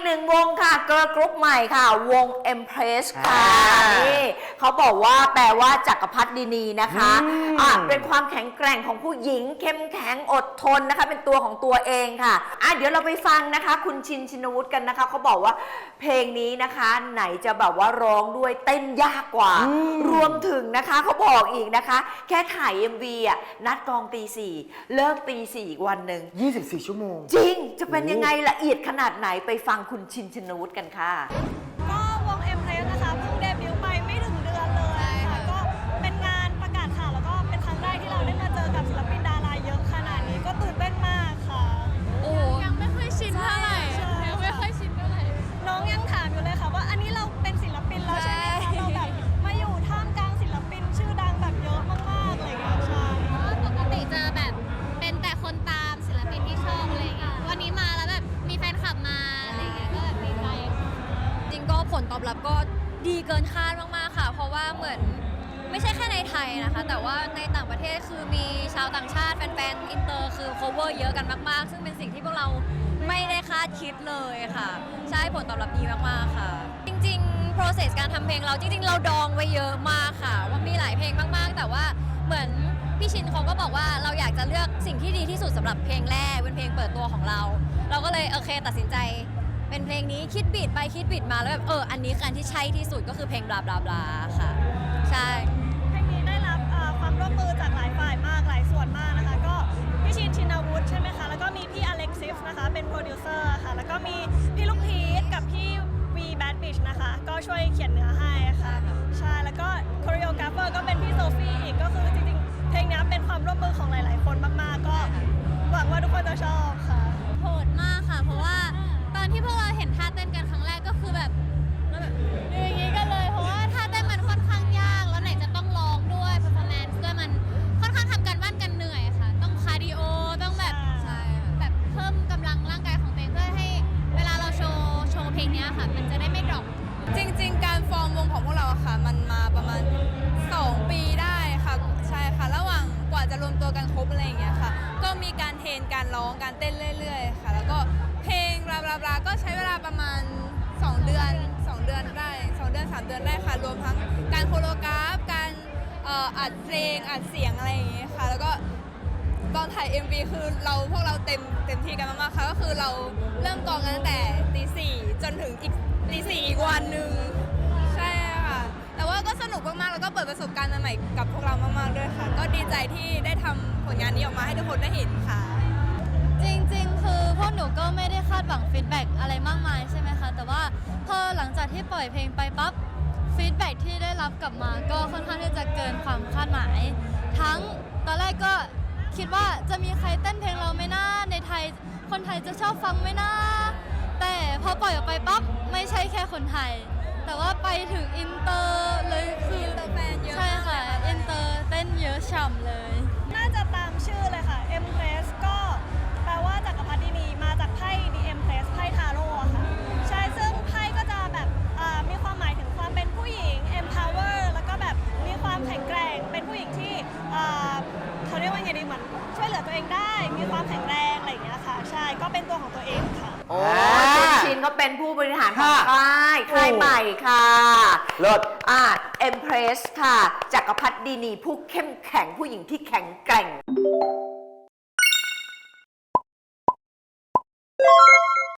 กหนึ่งวงค่ะเกิร์ลกรุ๊ปใหม่ค่ะ วง Empress ค่ะอ่านี่เขาบอกว่าแปลว่าจักรพรรดินีนะคะอืมอะเป็นความแข็งแกร่งของผู้หญิง เข้มแข็งอดทนนะคะ เป็นตัวของตัวเองค่ะอะเดี๋ยวเราไปฟังนะคะ คุณชินชินวุฒิกันนะคะเขาบอกว่าเพลงนี้นะคะ ไหนจะแบบว่าร้องด้วยเต้นยากกว่าอืมรวมถึงนะคะเขาบอกอีกนะคะ แค่ถ่าย MV อะนัดกองตีสี่เลิกตีสี่อีกวันหนึ่ง24 ชั่วโมง จริงจะเป็นยังไงละเอียดขนาดไหนไปฟังคุณชินชินวุฒิกันค่ะ ลตอบรับก็ดีเกินคาดมากๆค่ะ เพราะว่าเหมือนไม่ใช่แค่ในไทยนะคะ แต่ว่าในต่างประเทศคือมีชาวต่างชาติแฟนๆอินเตอร์คือ cover เยอะกันมากๆ ซึ่งเป็นสิ่งที่พวกเราไม่ได้คาดคิดเลยค่ะ ใช่ผลตอบรับดีมากๆค่ะ จริงๆ process การทำเพลงเราจริง ๆ เราดองไว้เยอะมากค่ะ ว่ามีหลายเพลงมากๆ แต่ว่าเหมือนพี่ชินเขาก็บอกว่าเราอยากจะเลือกสิ่งที่ดีที่สุดสำหรับเพลงแรกเป็นเพลงเปิดตัวของเรา เราก็เลยโอเคตัดสินใจ เป็นเพลงนี้คิดบีดไปคิดบีดมาแล้วแบบเอออันนี้คืออันที่ใช่ที่สุดก็คือเพลงบลาบลาบลาค่ะ ใช่ เพลงนี้ได้รับเอ่อความร่วมมือจากหลายฝ่ายมากหลายส่วนมากนะคะ ก็พี่ชินชินาวุฒิใช่ไหมคะแล้วก็มีพี่อเล็กซิฟนะคะเป็นโปรดิวเซอร์ค่ะแล้วก็มีพี่ลูกพีทกับพี่วีแบดบิชนะคะก็ช่วยเขียนเนื้อให้ค่ะใช่แล้วก็คอริโอกราฟเฟอร์ก็เป็นพี่โซฟี่อีกก็คือจริงๆเพลงนี้เป็นความร่วมมือของหลาย ๆ คนมากๆ ก็หวังว่าทุกคนจะชอบ ลงเนี้ยค่ะ มันจะได้ไม่ดรอปจริง ๆ การฟอร์มวงของพวกเราอะค่ะ มันมาประมาณ 2 ปีได้ค่ะ ใช่ค่ะ ระหว่างกว่าจะรวมตัวกันครบอะไรอย่างเงี้ยค่ะ ก็มีการเทรนการร้องการเต้นเรื่อย ๆ ค่ะ แล้วก็เพลงบลาบลาบลาก็ใช้เวลาประมาณ 2 เดือน 2 เดือนได้2เดือน 3 เดือนได้ค่ะ รวมทั้งการโคโรกราฟการอัดเพลงอัดเสียงอะไรอย่างเงี้ยค่ะ แล้วก็ตอนถ่าย MV คือเราพวกเราเต็มเต็มที่กันมากๆค่ะ ก็คือเราเริ่มกองกันตั้งแต่ นถึงอีกตีสี่อีกวันหนึ่งใช่ค่ะ แต่ว่าก็สนุกมากๆแล้วก็เปิดประสบการณ์ใหม่ๆกับพวกเรามากๆด้วยค่ะ ก็ดีใจที่ได้ทำผลงานนี้ออกมาให้ทุกคนได้เห็นค่ะ จริงๆ คือพวกหนูก็ไม่ได้คาดหวังฟีดแบ็กอะไรมากมายใช่ไหมคะ แต่ว่าพอหลังจากที่ปล่อยเพลงไปปั๊บฟีดแบ็กที่ได้รับกลับมาก็ค่อนข้างที่จะเกินความคาดหมาย ทั้งตอนแรกก็คิดว่าจะมีใครเต้นเพลงเราไหม่น่าในไทย คนไทยจะชอบฟังไหม่น่า ปล่อยออกไปปั๊บไม่ใช่แค่คนไทย แต่ว่าไปถึงอินเตอร์เลยคืออินเตอร์แฟนเยอะใช่ค่ะมากเลยค่ะอินเตอร์เต้นเยอะฉ่ำเลย น่าจะตามชื่อเลยค่ะ Empress ก็แปลว่าจักรพรรดินีมาจากไพ่ The Empress ไพ่ทาโร่อะค่ะ ใช่ซึ่งไพ่ก็จะแบบอ่ามีความหมายถึงความเป็นผู้หญิง empower แล้วก็แบบมีความแข็งแกร่ง เป็นผู้หญิงที่อ่าเขาเรียกว่าไงดีเหมือนช่วยเหลือตัวเองได้ มีความแข็งแรงอะไรอย่างเงี้ยค่ะ ใช่ ก็เป็นตัวของตัวเองค่ะ โอ้ อ่า คุณชินก็ เป็นผู้บริหารของค่ะค่ายค่ายโอ้ ใหม่ค่ะเลิศ อ่า Empress ค่ะจักรพรรดินีผู้เข้มแข็งผู้หญิงที่แข็งแกร่ง